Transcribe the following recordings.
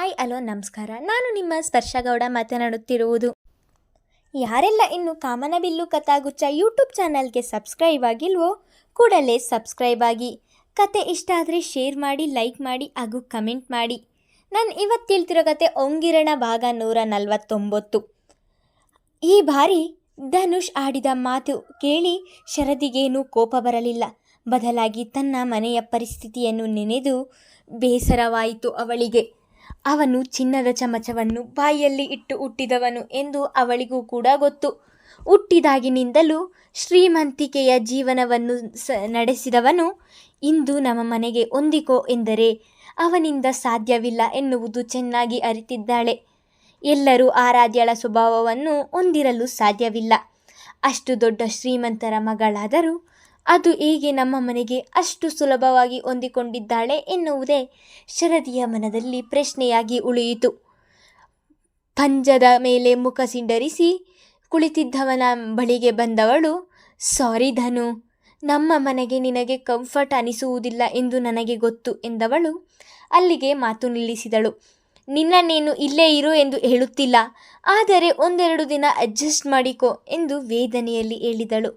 Hi hello ನಮಸ್ಕಾರ. ನಾನು ನಿಮ್ಮ ಸ್ಪರ್ಶಗೌಡ ಮಾತನಾಡುತ್ತಿರುವುದು. ಯಾರೆಲ್ಲ ಇನ್ನು ಕಾಮನಬಿಲ್ಲು ಕಥಾಗುಚ್ಚ ಯೂಟ್ಯೂಬ್ ಚಾನಲ್ಗೆ ಸಬ್ಸ್ಕ್ರೈಬ್ ಆಗಿಲ್ವೋ, ಕೂಡಲೇ ಸಬ್ಸ್ಕ್ರೈಬ್ ಆಗಿ. ಕತೆ ಇಷ್ಟ ಆದರೆ ಶೇರ್ ಮಾಡಿ, ಲೈಕ್ ಮಾಡಿ ಹಾಗೂ ಕಮೆಂಟ್ ಮಾಡಿ. ನಾನು ಇವತ್ತು ತಿಳ್ತಿರೋ ಕತೆ ಒಂಗಿರಣ ಭಾಗ ನೂರ ನಲವತ್ತೊಂಬತ್ತು. ಈ ಬಾರಿ ಧನುಷ್ ಆಡಿದ ಮಾತು ಕೇಳಿ ಶರದಿಗೇನೂ ಕೋಪ ಬರಲಿಲ್ಲ. ಬದಲಾಗಿ ತನ್ನ ಮನೆಯ ಪರಿಸ್ಥಿತಿಯನ್ನು ನೆನೆದು ಬೇಸರವಾಯಿತು ಅವಳಿಗೆ. ಅವನು ಚಿನ್ನದ ಚಮಚವನ್ನು ಬಾಯಿಯಲ್ಲಿ ಇಟ್ಟು ಹುಟ್ಟಿದವನು ಎಂದು ಅವಳಿಗೂ ಕೂಡ ಗೊತ್ತು. ಹುಟ್ಟಿದಾಗಿನಿಂದಲೂ ಶ್ರೀಮಂತಿಕೆಯ ಜೀವನವನ್ನು ಸ ನಡೆಸಿದವನು ಇಂದು ನಮ್ಮ ಮನೆಗೆ ಹೊಂದಿಕೋ ಎಂದರೆ ಅವನಿಂದ ಸಾಧ್ಯವಿಲ್ಲ ಎನ್ನುವುದು ಚೆನ್ನಾಗಿ ಅರಿತಿದ್ದಾಳೆ. ಎಲ್ಲರೂ ಆರಾಧ್ಯಳ ಸ್ವಭಾವವನ್ನು ಹೊಂದಿರಲು ಸಾಧ್ಯವಿಲ್ಲ. ಅಷ್ಟು ದೊಡ್ಡ ಶ್ರೀಮಂತರ ಮಗಳಾದರೂ ಅದು ಹೇಗೆ ನಮ್ಮ ಮನೆಗೆ ಅಷ್ಟು ಸುಲಭವಾಗಿ ಹೊಂದಿಕೊಂಡಿದ್ದಾಳೆ ಎನ್ನುವುದೇ ಶರದಿಯ ಮನದಲ್ಲಿ ಪ್ರಶ್ನೆಯಾಗಿ ಉಳಿಯಿತು. ಪಂಜದ ಮೇಲೆ ಮುಖ ಸಿಂಡರಿಸಿ ಕುಳಿತಿದ್ದವನ ಬಳಿಗೆ ಬಂದವಳು, ಸಾರಿ ಧನು, ನಮ್ಮ ಮನೆಗೆ ನಿನಗೆ ಕಂಫರ್ಟ್ ಅನಿಸುವುದಿಲ್ಲ ಎಂದು ನನಗೆ ಗೊತ್ತು ಎಂದವಳು ಅಲ್ಲಿಗೆ ಮಾತು ನಿಲ್ಲಿಸಿದಳು. ನೀನು ಇಲ್ಲೇ ಇರು ಎಂದು ಹೇಳುತ್ತಿಲ್ಲ, ಆದರೆ ಒಂದೆರಡು ದಿನ ಅಡ್ಜಸ್ಟ್ ಮಾಡಿಕೊ ಎಂದು ವೇದನೆಯಲ್ಲಿ ಹೇಳಿದಳು.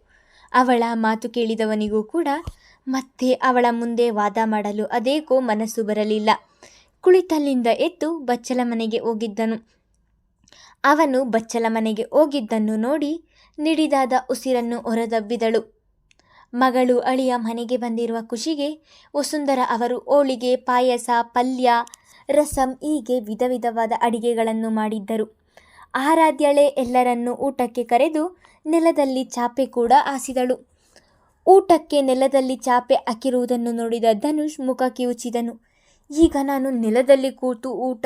ಅವಳ ಮಾತು ಕೇಳಿದವನಿಗೂ ಕೂಡ ಮತ್ತೆ ಅವಳ ಮುಂದೆ ವಾದ ಮಾಡಲು ಅದೇಕೋ ಮನಸ್ಸು ಬರಲಿಲ್ಲ. ಕುಳಿತಲ್ಲಿಂದ ಎದ್ದು ಬಚ್ಚಲ ಮನೆಗೆ ಹೋಗಿದ್ದನು. ಅವನು ಬಚ್ಚಲ ಮನೆಗೆ ಹೋಗಿದ್ದನ್ನು ನೋಡಿ ನಿಡಿದಾದ ಉಸಿರನ್ನು ಹೊರದಬ್ಬಿದಳು. ಮಗಳು ಅಳಿಯ ಮನೆಗೆ ಬಂದಿರುವ ಖುಷಿಗೆ ವಸುಂಧರ ಅವರು ಹೋಳಿಗೆ, ಪಾಯಸ, ಪಲ್ಯ, ರಸಂ ಹೀಗೆ ವಿಧ ವಿಧವಾದ ಅಡಿಗೆಗಳನ್ನು ಮಾಡಿದ್ದರು. ಆರಾಧ್ಯಳೆ ಎಲ್ಲರನ್ನು ಊಟಕ್ಕೆ ಕರೆದು ನೆಲದಲ್ಲಿ ಚಾಪೆ ಕೂಡ ಹಾಸಿದಳು. ಊಟಕ್ಕೆ ನೆಲದಲ್ಲಿ ಚಾಪೆ ಹಾಕಿರುವುದನ್ನು ನೋಡಿದ ಧನುಷ್ ಮುಖ ಕಿವುಚಿದನು. ಈಗ ನಾನು ನೆಲದಲ್ಲಿ ಕೂತು ಊಟ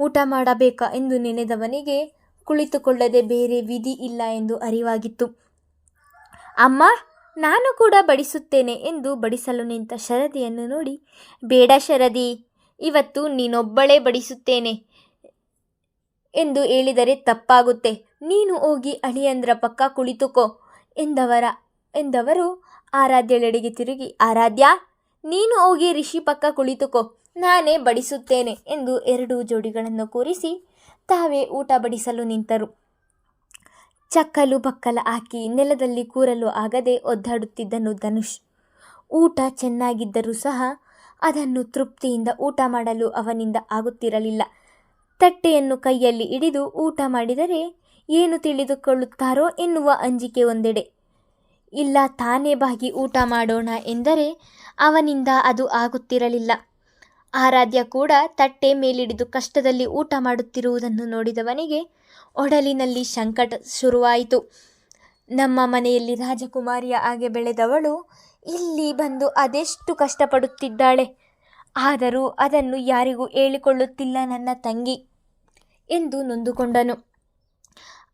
ಊಟ ಮಾಡಬೇಕಾ ಎಂದು ನೆನೆದವನಿಗೆ ಕುಳಿತುಕೊಳ್ಳದೆ ಬೇರೆ ವಿಧಿ ಇಲ್ಲ ಎಂದು ಅರಿವಾಗಿತ್ತು. ಅಮ್ಮ, ನಾನು ಕೂಡ ಬಡಿಸುತ್ತೇನೆ ಎಂದು ಬಡಿಸಲು ನಿಂತ ಶರದಿಯನ್ನು ನೋಡಿ, ಬೇಡ ಶರದಿ, ಇವತ್ತು ನೀನೊಬ್ಬಳೇ ಬಡಿಸುತ್ತೇನೆ. ಎಂದು ಹೇಳಿದರೆ ತಪ್ಪಾಗುತ್ತೆ. ನೀನು ಹೋಗಿ ಅಳಿಯಂದ್ರ ಪಕ್ಕ ಕುಳಿತುಕೋ ಎಂದವರ, ಎಂದವರು ಆರಾಧ್ಯಳೆಡೆಗೆ ತಿರುಗಿ, ಆರಾಧ್ಯ, ನೀನು ಹೋಗಿ ರಿಷಿ ಪಕ್ಕ ಕುಳಿತುಕೋ, ನಾನೇ ಬಡಿಸುತ್ತೇನೆ ಎಂದು ಎರಡು ಜೋಡಿಗಳನ್ನು ಕೂರಿಸಿ ತಾವೇ ಊಟ ಬಡಿಸಲು ನಿಂತರು. ಚಕ್ಕಲು ಬಕ್ಕಲ ಹಾಕಿ ನೆಲದಲ್ಲಿ ಕೂರಲು ಆಗದೆ ಒದ್ದಾಡುತ್ತಿದ್ದನು ಧನುಷ್. ಊಟ ಚೆನ್ನಾಗಿದ್ದರೂ ಸಹ ಅದನ್ನು ತೃಪ್ತಿಯಿಂದ ಊಟ ಮಾಡಲು ಅವನಿಂದ ಆಗುತ್ತಿರಲಿಲ್ಲ. ತಟ್ಟೆಯನ್ನು ಕೈಯಲ್ಲಿ ಹಿಡಿದು ಊಟ ಮಾಡಿದರೆ ಏನು ತಿಳಿದುಕೊಳ್ಳುತ್ತಾರೋ ಎನ್ನುವ ಅಂಜಿಕೆ ಒಂದೆಡೆ. ಇಲ್ಲ, ತಾನೇ ಬಾಗಿ ಊಟ ಮಾಡೋಣ ಎಂದರೆ ಅವನಿಂದ ಅದು ಆಗುತ್ತಿರಲಿಲ್ಲ. ಆರಾಧ್ಯ ಕೂಡ ತಟ್ಟೆ ಮೇಲಿಡಿದು ಕಷ್ಟದಲ್ಲಿ ಊಟ ಮಾಡುತ್ತಿರುವುದನ್ನು ನೋಡಿದವನಿಗೆ ಒಡಲಿನಲ್ಲಿ ಸಂಕಟ ಶುರುವಾಯಿತು. ನಮ್ಮ ಮನೆಯಲ್ಲಿ ರಾಜಕುಮಾರಿಯ ಹಾಗೆ ಬೆಳೆದವಳು ಇಲ್ಲಿ ಬಂದು ಅದೆಷ್ಟು ಕಷ್ಟಪಡುತ್ತಿದ್ದಾಳೆ? ಆದರೂ ಅದನ್ನು ಯಾರಿಗೂ ಹೇಳಿಕೊಳ್ಳುತ್ತಿಲ್ಲ ನನ್ನ ತಂಗಿ ಎಂದು ನೊಂದುಕೊಂಡನು.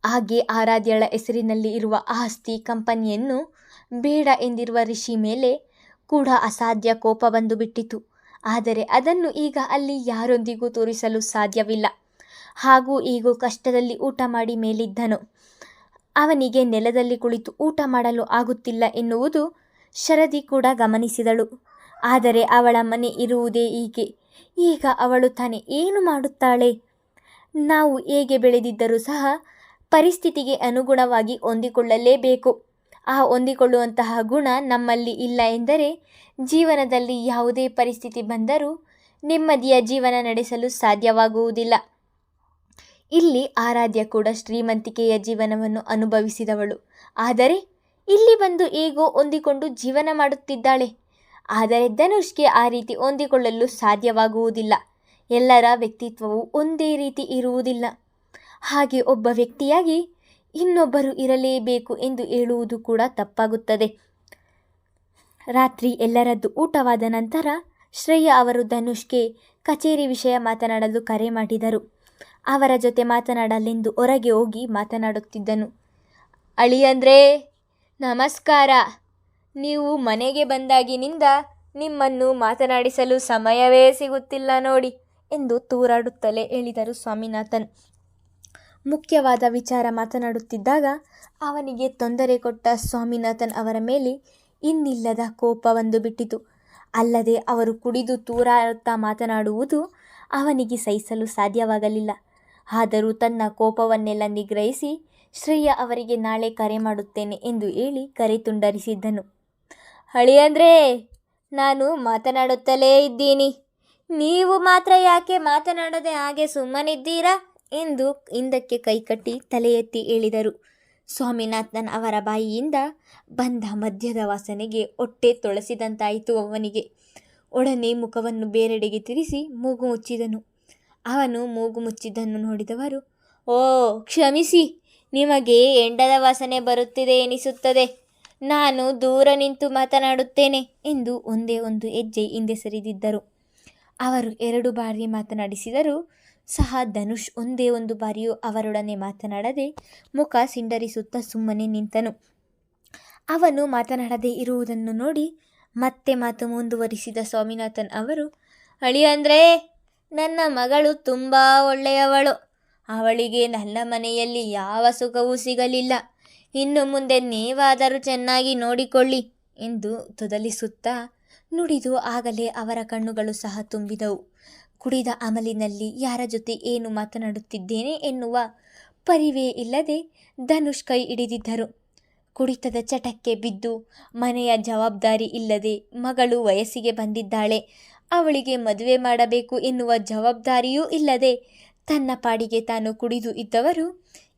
ಹಾಗೆ ಆರಾಧ್ಯಳ ಹೆಸರಿನಲ್ಲಿ ಇರುವ ಆಸ್ತಿ ಕಂಪನಿಯನ್ನು ಬೇಡ ಎಂದಿರುವ ಋಷಿ ಮೇಲೆ ಕೂಡ ಅಸಾಧ್ಯ ಕೋಪ ಬಂದು ಬಿಟ್ಟಿತು ಆದರೆ ಅದನ್ನು ಈಗ ಅಲ್ಲಿ ಯಾರೊಂದಿಗೂ ತೋರಿಸಲು ಸಾಧ್ಯವಿಲ್ಲ. ಹಾಗೂ ಈಗ ಕಷ್ಟದಲ್ಲಿ ಊಟ ಮಾಡಿ ಮೇಲಿದ್ದನು. ಅವನಿಗೆ ನೆಲದಲ್ಲಿ ಕುಳಿತು ಊಟ ಮಾಡಲು ಆಗುತ್ತಿಲ್ಲ ಎನ್ನುವುದು ಶರದಿ ಕೂಡ ಗಮನಿಸಿದಳು. ಆದರೆ ಅವಳ ಮನೆ ಇರುವುದೇ ಹೀಗೆ. ಈಗ ಅವಳು ತಾನೇ ಏನು ಮಾಡುತ್ತಾಳೆ? ನಾವು ಹೇಗೆ ಬೆಳೆದಿದ್ದರೂ ಸಹ ಪರಿಸ್ಥಿತಿಗೆ ಅನುಗುಣವಾಗಿ ಹೊಂದಿಕೊಳ್ಳಲೇಬೇಕು. ಆ ಹೊಂದಿಕೊಳ್ಳುವಂತಹ ಗುಣ ನಮ್ಮಲ್ಲಿ ಇಲ್ಲ ಎಂದರೆ ಜೀವನದಲ್ಲಿ ಯಾವುದೇ ಪರಿಸ್ಥಿತಿ ಬಂದರೂ ನೆಮ್ಮದಿಯ ಜೀವನ ನಡೆಸಲು ಸಾಧ್ಯವಾಗುವುದಿಲ್ಲ. ಇಲ್ಲಿ ಆರಾಧ್ಯ ಕೂಡ ಶ್ರೀಮಂತಿಕೆಯ ಜೀವನವನ್ನು ಅನುಭವಿಸಿದವಳು. ಆದರೆ ಇಲ್ಲಿ ಬಂದು ಹೇಗೋ ಹೊಂದಿಕೊಂಡು ಜೀವನ ಮಾಡುತ್ತಿದ್ದಾಳೆ. ಆದರೆ ಧನುಷ್ಗೆ ಆ ರೀತಿ ಹೊಂದಿಕೊಳ್ಳಲು ಸಾಧ್ಯವಾಗುವುದಿಲ್ಲ. ಎಲ್ಲರ ವ್ಯಕ್ತಿತ್ವವು ಒಂದೇ ರೀತಿ ಇರುವುದಿಲ್ಲ. ಹಾಗೆ ಒಬ್ಬ ವ್ಯಕ್ತಿಯಾಗಿ ಇನ್ನೊಬ್ಬರು ಇರಲೇಬೇಕು ಎಂದು ಹೇಳುವುದು ಕೂಡ ತಪ್ಪಾಗುತ್ತದೆ. ರಾತ್ರಿ ಎಲ್ಲರದ್ದು ಊಟವಾದ ನಂತರ ಶ್ರೇಯ ಅವರು ಧನುಷ್ಗೆ ಕಚೇರಿ ವಿಷಯ ಮಾತನಾಡಲು ಕರೆ ಮಾಡಿದರು. ಅವರ ಜೊತೆ ಮಾತನಾಡಲೆಂದು ಹೊರಗೆ ಹೋಗಿ ಮಾತನಾಡುತ್ತಿದ್ದನು. ಅಳಿಯಂದ್ರೆ, ನಮಸ್ಕಾರ. ನೀವು ಮನೆಗೆ ಬಂದಾಗಿನಿಂದ ನಿಮ್ಮನ್ನು ಮಾತನಾಡಿಸಲು ಸಮಯವೇ ಸಿಗುತ್ತಿಲ್ಲ ನೋಡಿ ಎಂದು ತೂರಾಡುತ್ತಲೇ ಹೇಳಿದರು ಸ್ವಾಮಿನಾಥನ್. ಮುಖ್ಯವಾದ ವಿಚಾರ ಮಾತನಾಡುತ್ತಿದ್ದಾಗ ಅವನಿಗೆ ತೊಂದರೆ ಕೊಟ್ಟ ಸ್ವಾಮಿನಾಥನ್ ಅವರ ಮೇಲೆ ಇನ್ನಿಲ್ಲದ ಕೋಪ ಬಂದು ಬಿಟ್ಟಿತು. ಅಲ್ಲದೆ ಅವರು ಕುಡಿದು ತೂರಾಡುತ್ತಾ ಮಾತನಾಡುವುದು ಅವನಿಗೆ ಸಹಿಸಲು ಸಾಧ್ಯವಾಗಲಿಲ್ಲ. ಆದರೂ ತನ್ನ ಕೋಪವನ್ನೆಲ್ಲ ನಿಗ್ರಹಿಸಿ ಶ್ರೇಯ ಅವರಿಗೆ ನಾಳೆ ಕರೆ ಮಾಡುತ್ತೇನೆ ಎಂದು ಹೇಳಿ ಕರೆ ತುಂಡರಿಸಿದ್ದನು. ಅಳಿಯಂದ್ರೆ ನಾನು ಮಾತನಾಡುತ್ತಲೇ ಇದ್ದೀನಿ. ನೀವು ಮಾತ್ರ ಯಾಕೆ ಮಾತನಾಡದೆ ಹಾಗೆ ಸುಮ್ಮನಿದ್ದೀರಾ? ಎಂದು ಹಿಂದಕ್ಕೆ ಕೈಕಟ್ಟಿ ತಲೆ ಎತ್ತಿ ಹೇಳಿದರು. ಸ್ವಾಮಿನಾಥನ್ ಅವರ ಬಾಯಿಯಿಂದ ಬಂದ ಮದ್ಯದ ವಾಸನೆಗೆ ಹೊಟ್ಟೆ ತೊಳಸಿದಂತಾಯಿತು ಅವನಿಗೆ. ಒಡನೆ ಮುಖವನ್ನು ಬೇರೆಡೆಗೆ ತಿರಿಸಿ ಮೂಗು ಮುಚ್ಚಿದನು. ಅವನು ಮೂಗು ಮುಚ್ಚಿದ್ದನ್ನು ನೋಡಿದವರು, ಓ, ಕ್ಷಮಿಸಿ, ನಿಮಗೆ ಎಂಡದ ವಾಸನೆ ಬರುತ್ತಿದೆ ಎನಿಸುತ್ತದೆ. ನಾನು ದೂರ ನಿಂತು ಮಾತನಾಡುತ್ತೇನೆ ಎಂದು ಒಂದೇ ಒಂದು ಹೆಜ್ಜೆ ಹಿಂದೆ ಸರಿದಿದ್ದರು. ಅವರು ಎರಡು ಬಾರಿ ಮಾತನಾಡಿಸಿದರೂ ಸಹ ಧನುಷ್ ಒಂದೇ ಒಂದು ಬಾರಿಯೂ ಅವರೊಡನೆ ಮಾತನಾಡದೆ ಮುಖ ಸಿಂಡರಿಸುತ್ತಾ ಸುಮ್ಮನೆ ನಿಂತನು. ಅವನು ಮಾತನಾಡದೆ ಇರುವುದನ್ನು ನೋಡಿ ಮತ್ತೆ ಮಾತು ಮುಂದುವರಿಸಿದ ಸ್ವಾಮಿನಾಥನ್ ಅವರು, ಅಳಿಯಂದ್ರೆ, ನನ್ನ ಮಗಳು ತುಂಬ ಒಳ್ಳೆಯವಳು. ಅವಳಿಗೆ ನನ್ನ ಮನೆಯಲ್ಲಿ ಯಾವ ಸುಖವೂ ಸಿಗಲಿಲ್ಲ. ಇನ್ನು ಮುಂದೆ ನೀವಾದರೂ ಚೆನ್ನಾಗಿ ನೋಡಿಕೊಳ್ಳಿ ಎಂದು ತೊದಲಿಸುತ್ತಾ ನುಡಿದು ಆಗಲೇ ಅವರ ಕಣ್ಣುಗಳು ಸಹ ತುಂಬಿದವು. ಕುಡಿದ ಅಮಲಿನಲ್ಲಿ ಯಾರ ಜೊತೆ ಏನು ಮಾತನಾಡುತ್ತಿದ್ದೇನೆ ಎನ್ನುವ ಪರಿವೇ ಇಲ್ಲದೆ ಧನುಷ್ ಕೈ ಹಿಡಿದಿದ್ದರು. ಕುಡಿತದ ಚಟಕ್ಕೆ ಬಿದ್ದು ಮನೆಯ ಜವಾಬ್ದಾರಿ ಇಲ್ಲದೆ ಮಗಳು ವಯಸ್ಸಿಗೆ ಬಂದಿದ್ದಾಳೆ. ಅವಳಿಗೆ ಮದುವೆ ಮಾಡಬೇಕು ಎನ್ನುವ ಜವಾಬ್ದಾರಿಯೂ ಇಲ್ಲದೆ ತನ್ನ ಪಾಡಿಗೆ ತಾನು ಕುಡಿದು ಇದ್ದವರು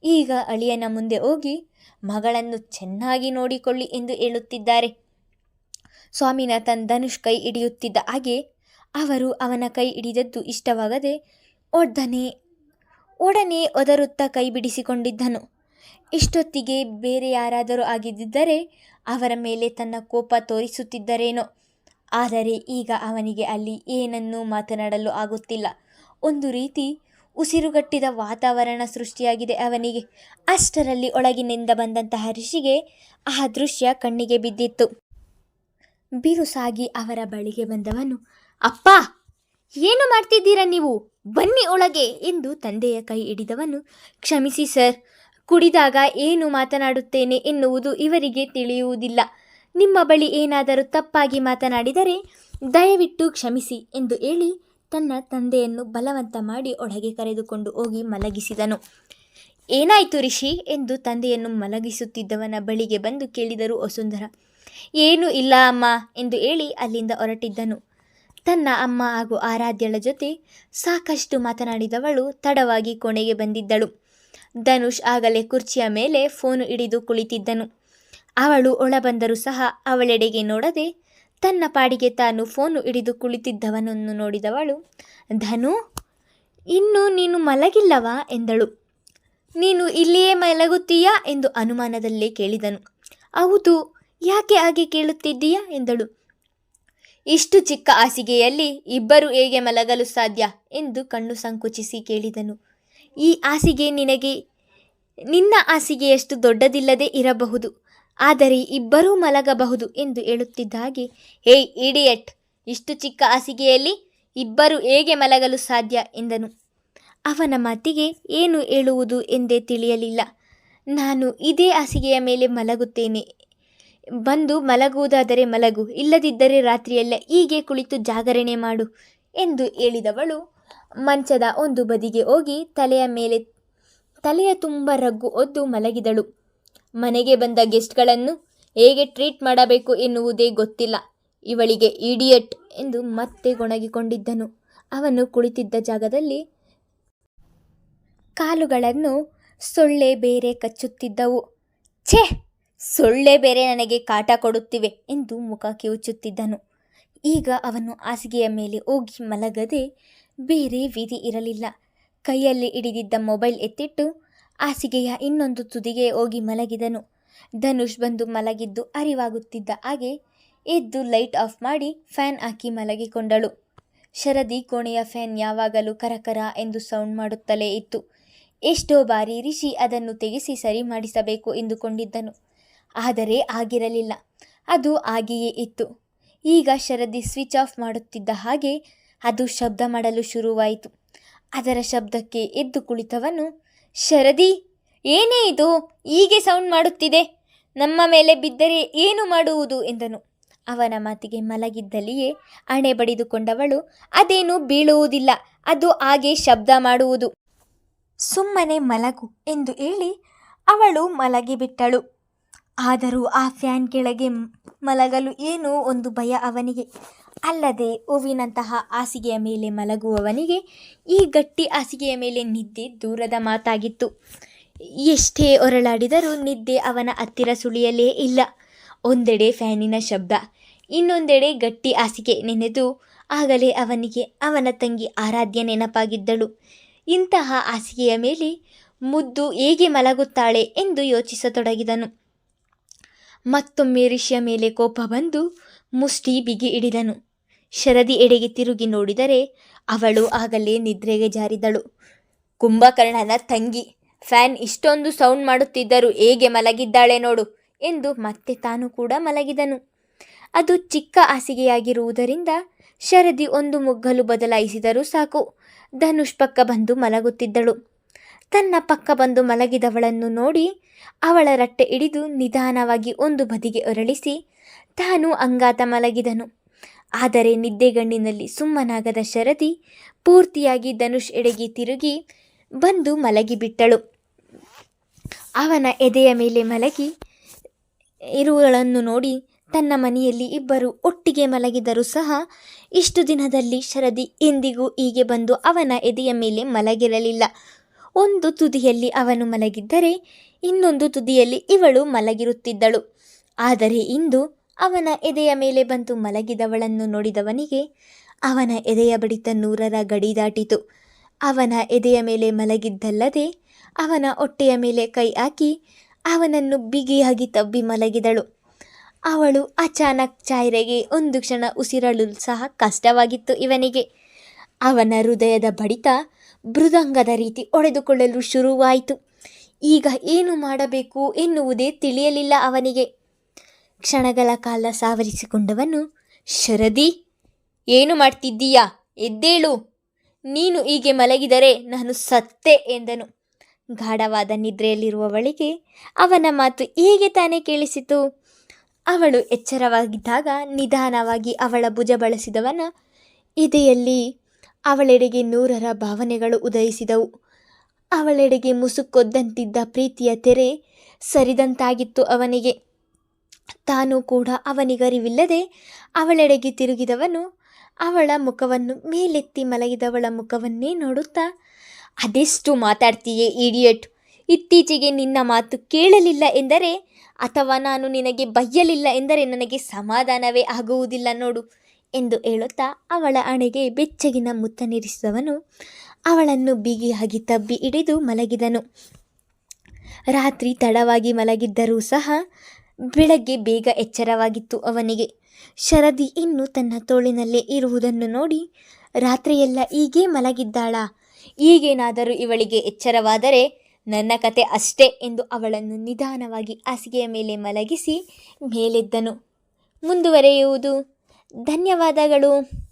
ಈಗ ಅಳಿಯನ ಮುಂದೆ ಹೋಗಿ ಮಗಳನ್ನು ಚೆನ್ನಾಗಿ ನೋಡಿಕೊಳ್ಳಿ ಎಂದು ಹೇಳುತ್ತಿದ್ದಾರೆ. ಸ್ವಾಮಿನಾಥನ್ ಧನುಷ್ ಕೈ ಹಿಡಿಯುತ್ತಿದ್ದ ಹಾಗೆ ಅವರು ಅವನ ಕೈ ಹಿಡಿದದ್ದು ಇಷ್ಟವಾಗದೆ ಒಡ್ಡನೆ ಒಡನೆ ಒದರುತ್ತಾ ಕೈ ಬಿಡಿಸಿಕೊಂಡಿದ್ದನು. ಇಷ್ಟೊತ್ತಿಗೆ ಬೇರೆ ಯಾರಾದರೂ ಆಗಿದ್ದರೆ ಅವರ ಮೇಲೆ ತನ್ನ ಕೋಪ ತೋರಿಸುತ್ತಿದ್ದರೇನೋ. ಆದರೆ ಈಗ ಅವನಿಗೆ ಅಲ್ಲಿ ಏನನ್ನೂ ಮಾತನಾಡಲು ಆಗುತ್ತಿಲ್ಲ. ಒಂದು ರೀತಿ ಉಸಿರುಗಟ್ಟಿದ ವಾತಾವರಣ ಸೃಷ್ಟಿಯಾಗಿದೆ ಅವನಿಗೆ. ಅಷ್ಟರಲ್ಲಿ ಒಳಗಿನಿಂದ ಬಂದಂತಹ ಋಷಿಗೆ ಆ ದೃಶ್ಯ ಕಣ್ಣಿಗೆ ಬಿದ್ದಿತ್ತು. ಬಿರುಸಾಗಿ ಅವರ ಬಳಿಗೆ ಬಂದವನು, ಅಪ್ಪ, ಏನು ಮಾಡ್ತಿದ್ದೀರಾ ನೀವು? ಬನ್ನಿ ಒಳಗೆ ಎಂದು ತಂದೆಯ ಕೈ ಹಿಡಿದವನು, ಕ್ಷಮಿಸಿ ಸರ್, ಕುಡಿದಾಗ ಏನು ಮಾತನಾಡುತ್ತೇನೆ ಎನ್ನುವುದು ಇವರಿಗೆ ತಿಳಿಯುವುದಿಲ್ಲ. ನಿಮ್ಮ ಬಳಿ ಏನಾದರೂ ತಪ್ಪಾಗಿ ಮಾತನಾಡಿದರೆ ದಯವಿಟ್ಟು ಕ್ಷಮಿಸಿ ಎಂದು ಹೇಳಿ ತನ್ನ ತಂದೆಯನ್ನು ಬಲವಂತ ಮಾಡಿ ಒಳಗೆ ಕರೆದುಕೊಂಡು ಹೋಗಿ ಮಲಗಿಸಿದನು. ಏನಾಯಿತು ರಿಷಿ? ಎಂದು ತಂದೆಯನ್ನು ಮಲಗಿಸುತ್ತಿದ್ದವನ ಬಳಿಗೆ ಬಂದು ಕೇಳಿದರು ವಸುಂಧರ. ಏನೂ ಇಲ್ಲ ಅಮ್ಮ, ಎಂದು ಹೇಳಿ ಅಲ್ಲಿಂದ ಹೊರಟಿದ್ದನು. ತನ್ನ ಅಮ್ಮ ಹಾಗೂ ಆರಾಧ್ಯಳ ಜೊತೆ ಸಾಕಷ್ಟು ಮಾತನಾಡಿದವಳು ತಡವಾಗಿ ಕೊನೆಗೆ ಬಂದಿದ್ದಳು. ಧನುಷ್ ಆಗಲೇ ಕುರ್ಚಿಯ ಮೇಲೆ ಫೋನು ಹಿಡಿದು ಕುಳಿತಿದ್ದನು. ಅವಳು ಒಳಬಂದರೂ ಸಹ ಅವಳೆಡೆಗೆ ನೋಡದೆ ತನ್ನ ಪಾಡಿಗೆ ತಾನು ಫೋನು ಹಿಡಿದು ಕುಳಿತಿದ್ದವನನ್ನು ನೋಡಿದವಳು, ಧನು, ಇನ್ನು ನೀನು ಮಲಗಿಲ್ಲವಾ? ಎಂದಳು. ನೀನು ಇಲ್ಲಿಯೇ ಮಲಗುತ್ತೀಯಾ? ಎಂದು ಅನುಮಾನದಲ್ಲೇ ಕೇಳಿದನು. ಹೌದು, ಯಾಕೆ ಹಾಗೆ ಕೇಳುತ್ತಿದ್ದೀಯಾ? ಎಂದಳು. ಇಷ್ಟು ಚಿಕ್ಕ ಹಾಸಿಗೆಯಲ್ಲಿ ಇಬ್ಬರು ಹೇಗೆ ಮಲಗಲು ಸಾಧ್ಯ? ಎಂದು ಕಣ್ಣು ಸಂಕುಚಿಸಿ ಕೇಳಿದನು. ಈ ಹಾಸಿಗೆ ನಿನಗೆ, ನಿನ್ನ ಹಾಸಿಗೆಯಷ್ಟು ದೊಡ್ಡದಿಲ್ಲದೆ ಇರಬಹುದು. ಆದರೆ ಇಬ್ಬರೂ ಮಲಗಬಹುದು ಎಂದು ಹೇಳುತ್ತಿದ್ದ ಹಾಗೆ ಹೇಯ್ ಇಡಿಯಟ್, ಇಷ್ಟು ಚಿಕ್ಕ ಹಾಸಿಗೆಯಲ್ಲಿ ಇಬ್ಬರು ಹೇಗೆ ಮಲಗಲು ಸಾಧ್ಯ? ಎಂದನು. ಅವನ ಮಾತಿಗೆ ಏನು ಹೇಳುವುದು ಎಂದೇ ತಿಳಿಯಲಿಲ್ಲ. ನಾನು ಇದೇ ಹಾಸಿಗೆಯ ಮೇಲೆ ಮಲಗುತ್ತೇನೆ. ಬಂದು ಮಲಗುವುದಾದರೆ ಮಲಗು, ಇಲ್ಲದಿದ್ದರೆ ರಾತ್ರಿಯಲ್ಲ ಹೀಗೆ ಕುಳಿತು ಜಾಗರಣೆ ಮಾಡು ಎಂದು ಹೇಳಿದವಳು. ಮಂಚದ ಒಂದು ಬದಿಗೆ ಹೋಗಿ ತಲೆಯ ಮೇಲೆ, ತಲೆಯ ತುಂಬ ರಗ್ಗು ಒದ್ದು ಮಲಗಿದಳು. ಮನೆಗೆ ಬಂದ ಗೆಸ್ಟ್ಗಳನ್ನು ಹೇಗೆ ಟ್ರೀಟ್ ಮಾಡಬೇಕು ಎನ್ನುವುದೇ ಗೊತ್ತಿಲ್ಲ. ಇವಳಿಗೆ ಈಡಿಯಟ್ ಎಂದು ಮತ್ತೆ ಗೊಣಗಿಕೊಂಡಿದ್ದನು. ಅವನು ಕುಳಿತಿದ್ದ ಜಾಗದಲ್ಲಿ ಕಾಲುಗಳನ್ನು ಸೊಳ್ಳೆ ಬೇರೆ ಕಚ್ಚುತ್ತಿದ್ದವು. ಛೇ, ಸೊಳ್ಳೆ ಬೇರೆ ನನಗೆ ಕಾಟ ಕೊಡುತ್ತಿವೆ ಎಂದು ಮುಖ ಕಿವುಚುತ್ತಿದ್ದನು. ಈಗ ಅವನು ಹಾಸಿಗೆಯ ಮೇಲೆ ಹೋಗಿ ಮಲಗದೆ ಬೇರೆ ವಿಧಿ ಇರಲಿಲ್ಲ. ಕೈಯಲ್ಲಿ ಹಿಡಿದಿದ್ದ ಮೊಬೈಲ್ ಎತ್ತಿಟ್ಟು ಹಾಸಿಗೆಯ ಇನ್ನೊಂದು ತುದಿಗೆ ಹೋಗಿ ಮಲಗಿದನು. ಧನುಷ್ ಬಂದು ಮಲಗಿದ್ದು ಅರಿವಾಗುತ್ತಿದ್ದ ಹಾಗೆ ಎದ್ದು ಲೈಟ್ ಆಫ್ ಮಾಡಿ ಫ್ಯಾನ್ ಹಾಕಿ ಮಲಗಿಕೊಂಡಳು. ಶರದಿ ಕೋಣೆಯ ಫ್ಯಾನ್ ಯಾವಾಗಲೂ ಕರಕರ ಎಂದು ಸೌಂಡ್ ಮಾಡುತ್ತಲೇ ಇತ್ತು. ಎಷ್ಟೋ ಬಾರಿ ರಿಷಿ ಅದನ್ನು ತೆಗೆಸಿ ಸರಿ ಮಾಡಿಸಬೇಕು ಎಂದುಕೊಂಡಿದ್ದನು. ಆದರೆ ಆಗಿರಲಿಲ್ಲ. ಅದು ಹಾಗೆಯೇ ಇತ್ತು. ಈಗ ಶರದಿ ಸ್ವಿಚ್ ಆಫ್ ಮಾಡುತ್ತಿದ್ದ ಹಾಗೆ ಅದು ಶಬ್ದ ಮಾಡಲು ಶುರುವಾಯಿತು. ಅದರ ಶಬ್ದಕ್ಕೆ ಎದ್ದು ಕುಳಿತವನು ಶರದಿ, ಏನೇ ಇದು, ಹೀಗೆ ಸೌಂಡ್ ಮಾಡುತ್ತಿದೆ. ನಮ್ಮ ಮೇಲೆ ಬಿದ್ದರೆ ಏನು ಮಾಡುವುದು ಎಂದನು. ಅವನ ಮಾತಿಗೆ ಮಲಗಿದ್ದಲ್ಲಿಯೇ ಹಣೆ ಬಡಿದುಕೊಂಡವಳು ಅದೇನು ಬೀಳುವುದಿಲ್ಲ, ಅದು ಹಾಗೆ ಶಬ್ದ ಮಾಡುವುದು. ಸುಮ್ಮನೆ ಮಲಗು ಎಂದು ಹೇಳಿ ಅವಳು ಮಲಗಿಬಿಟ್ಟಳು. ಆದರೂ ಆ ಫ್ಯಾನ್ ಕೆಳಗೆ ಮಲಗಲು ಏನೋ ಒಂದು ಭಯ ಅವನಿಗೆ. ಅಲ್ಲದೆ ಹೂವಿನಂತಹ ಹಾಸಿಗೆಯ ಮೇಲೆ ಮಲಗುವವನಿಗೆ ಈ ಗಟ್ಟಿ ಹಾಸಿಗೆಯ ಮೇಲೆ ನಿದ್ದೆ ದೂರದ ಮಾತಾಗಿತ್ತು. ಎಷ್ಟೇ ಹೊರಳಾಡಿದರೂ ನಿದ್ದೆ ಅವನ ಹತ್ತಿರ ಸುಳಿಯಲೇ ಇಲ್ಲ. ಒಂದೆಡೆ ಫ್ಯಾನಿನ ಶಬ್ದ, ಇನ್ನೊಂದೆಡೆ ಗಟ್ಟಿ ಹಾಸಿಗೆ ನೆನೆದು ಆಗಲೇ ಅವನಿಗೆ ಅವನ ತಂಗಿ ಆರಾಧ್ಯ ನೆನಪಾಗಿದ್ದಳು. ಇಂತಹ ಹಾಸಿಗೆಯ ಮೇಲೆ ಮುದ್ದು ಹೇಗೆ ಮಲಗುತ್ತಾಳೆ ಎಂದು ಯೋಚಿಸತೊಡಗಿದನು. ಮತ್ತೊಮ್ಮೆ ಋಷಿಯ ಮೇಲೆ ಕೋಪ ಬಂದು ಮುಷ್ಟಿ ಬಿಗಿ ಹಿಡಿದನು. ಶರದಿ ಎಡೆಗೆ ತಿರುಗಿ ನೋಡಿದರೆ ಅವಳು ಆಗಲೇ ನಿದ್ರೆಗೆ ಜಾರಿದಳು. ಕುಂಭಕರ್ಣನ ತಂಗಿ, ಫ್ಯಾನ್ ಇಷ್ಟೊಂದು ಸೌಂಡ್ ಮಾಡುತ್ತಿದ್ದರೂ ಹೇಗೆ ಮಲಗಿದ್ದಾಳೆ ನೋಡು ಎಂದು ಮತ್ತೆ ತಾನು ಕೂಡ ಮಲಗಿದನು. ಅದು ಚಿಕ್ಕ ಹಾಸಿಗೆಯಾಗಿರುವುದರಿಂದ ಶರದಿ ಒಂದು ಮುಗ್ಗಲು ಬದಲಾಯಿಸಿದರೂ ಸಾಕು. ಧನುಷ್ ಪಕ್ಕ ಬಂದು ಮಲಗುತ್ತಿದ್ದಳು. ತನ್ನ ಪಕ್ಕ ಬಂದು ಮಲಗಿದವಳನ್ನು ನೋಡಿ ಅವಳ ರಟ್ಟೆ ಹಿಡಿದು ನಿಧಾನವಾಗಿ ಒಂದು ಬದಿಗೆ ಒರಳಿಸಿ ತಾನು ಅಂಗಾತ ಮಲಗಿದನು. ಆದರೆ ನಿದ್ದೆಗಣ್ಣಿನಲ್ಲಿ ಸುಮ್ಮನಾಗದ ಶರದಿ ಪೂರ್ತಿಯಾಗಿ ಧನುಷ್ ಎಡೆಗೆ ತಿರುಗಿ ಬಂದು ಮಲಗಿಬಿಟ್ಟಳು ಅವನ ಎದೆಯ ಮೇಲೆ ಮಲಗಿ ಇರುವಳನ್ನು ನೋಡಿ ತನ್ನ ಮನೆಯಲ್ಲಿ ಇಬ್ಬರು ಒಟ್ಟಿಗೆ ಮಲಗಿದರೂ ಸಹ ಇಷ್ಟು ದಿನದಲ್ಲಿ ಶರದಿ ಎಂದಿಗೂ ಹೀಗೆ ಬಂದು ಅವನ ಎದೆಯ ಮೇಲೆ ಮಲಗಿರಲಿಲ್ಲ. ಒಂದು ತುದಿಯಲ್ಲಿ ಅವನು ಮಲಗಿದ್ದರೆ ಇನ್ನೊಂದು ತುದಿಯಲ್ಲಿ ಇವಳು ಮಲಗಿರುತ್ತಿದ್ದಳು. ಆದರೆ ಇಂದು ಅವನ ಎದೆಯ ಮೇಲೆ ಬಂದು ಮಲಗಿದವಳನ್ನು ನೋಡಿದವನಿಗೆ, ಅವನ ಎದೆಯ ಬಡಿತ ನೂರರ ಗಡಿ ದಾಟಿತು. ಅವನ ಎದೆಯ ಮೇಲೆ ಮಲಗಿದ್ದಲ್ಲದೆ ಅವನ ಹೊಟ್ಟೆಯ ಮೇಲೆ ಕೈ ಹಾಕಿ ಅವನನ್ನು ಬಿಗಿಯಾಗಿ ತಬ್ಬಿ ಮಲಗಿದಳು. ಅವಳು ಅಚಾನಕ್ ಚಾಯ್ರೆಗೆ ಒಂದು ಕ್ಷಣ ಉಸಿರಳು ಸಹ ಕಷ್ಟವಾಗಿತ್ತು ಇವನಿಗೆ. ಅವನ ಹೃದಯದ ಬಡಿತ ಮೃದಂಗದ ರೀತಿ ಒಡೆದುಕೊಳ್ಳಲು ಶುರುವಾಯಿತು. ಈಗ ಏನು ಮಾಡಬೇಕು ಎನ್ನುವುದೇ ತಿಳಿಯಲಿಲ್ಲ ಅವನಿಗೆ. ಕ್ಷಣಗಳ ಕಾಲ ಸಾವರಿಸಿಕೊಂಡವನು, ಶರದಿ, ಏನು ಮಾಡ್ತಿದ್ದೀಯಾ? ಎದ್ದೇಳು. ನೀನು ಹೀಗೆ ಮಲಗಿದರೆ ನಾನು ಸತ್ತೆ ಎಂದನು. ಗಾಢವಾದ ನಿದ್ರೆಯಲ್ಲಿರುವವಳಿಗೆ ಅವನ ಮಾತು ಹೀಗೆ ತಾನೇ ಕೇಳಿಸಿತು. ಅವಳು ಎಚ್ಚರವಾಗಿದ್ದಾಗ ನಿಧಾನವಾಗಿ ಅವಳ ಭುಜ ಬಳಸಿದವನ ಇದೆಯಲ್ಲಿ ಅವಳೆಡೆಗೆ ನೂರರ ಭಾವನೆಗಳು ಉದಯಿಸಿದವು. ಅವಳೆಡೆಗೆ ಮುಸುಕೊದ್ದಂತಿದ್ದ ಪ್ರೀತಿಯ ತೆರೆ ಸರಿದಂತಾಗಿತ್ತು ಅವನಿಗೆ. ತಾನು ಕೂಡ ಅವನಿಗರಿವಿಲ್ಲದೆ ಅವಳೆಡೆಗೆ ತಿರುಗಿದವನು, ಅವಳ ಮುಖವನ್ನು ಮೇಲೆತ್ತಿ ಮಲಗಿದವಳ ಮುಖವನ್ನೇ ನೋಡುತ್ತಾ, ಅದೆಷ್ಟು ಮಾತಾಡ್ತೀಯೇ ಇಡಿಯಟ್? ಇತ್ತೀಚೆಗೆ ನಿನ್ನ ಮಾತು ಕೇಳಲಿಲ್ಲ ಎಂದರೆ, ಅಥವಾ ನಾನು ನಿನಗೆ ಬಯ್ಯಲಿಲ್ಲ ಎಂದರೆ ನನಗೆ ಸಮಾಧಾನವೇ ಆಗುವುದಿಲ್ಲ ನೋಡು ಎಂದು ಹೇಳುತ್ತಾ ಅವಳ ಅಣೆಗೆ ಬೆಚ್ಚಗಿನ ಮುತ್ತನಿರಿಸಿದವನು, ಅವಳನ್ನು ಬಿಗಿಯಾಗಿ ತಬ್ಬಿ ಹಿಡಿದು ಮಲಗಿದನು. ರಾತ್ರಿ ತಡವಾಗಿ ಮಲಗಿದ್ದರೂ ಸಹ ಬೆಳಗ್ಗೆ ಬೇಗ ಎಚ್ಚರವಾಗಿತ್ತು ಅವನಿಗೆ. ಶರದಿ ಇನ್ನು ತನ್ನ ತೋಳಿನಲ್ಲೇ ಇರುವುದನ್ನು ನೋಡಿ, ರಾತ್ರಿಯೆಲ್ಲ ಈಗೇ ಮಲಗಿದ್ದಾಳ? ಈಗೇನಾದರೂ ಇವಳಿಗೆ ಎಚ್ಚರವಾದರೆ ನನ್ನ ಕತೆ ಅಷ್ಟೇ ಎಂದು ಅವಳನ್ನು ನಿಧಾನವಾಗಿ ಹಾಸಿಗೆಯ ಮೇಲೆ ಮಲಗಿಸಿ ಮೇಲೆದ್ದನು. ಮುಂದುವರೆಯುವುದು. ಧನ್ಯವಾದಗಳು.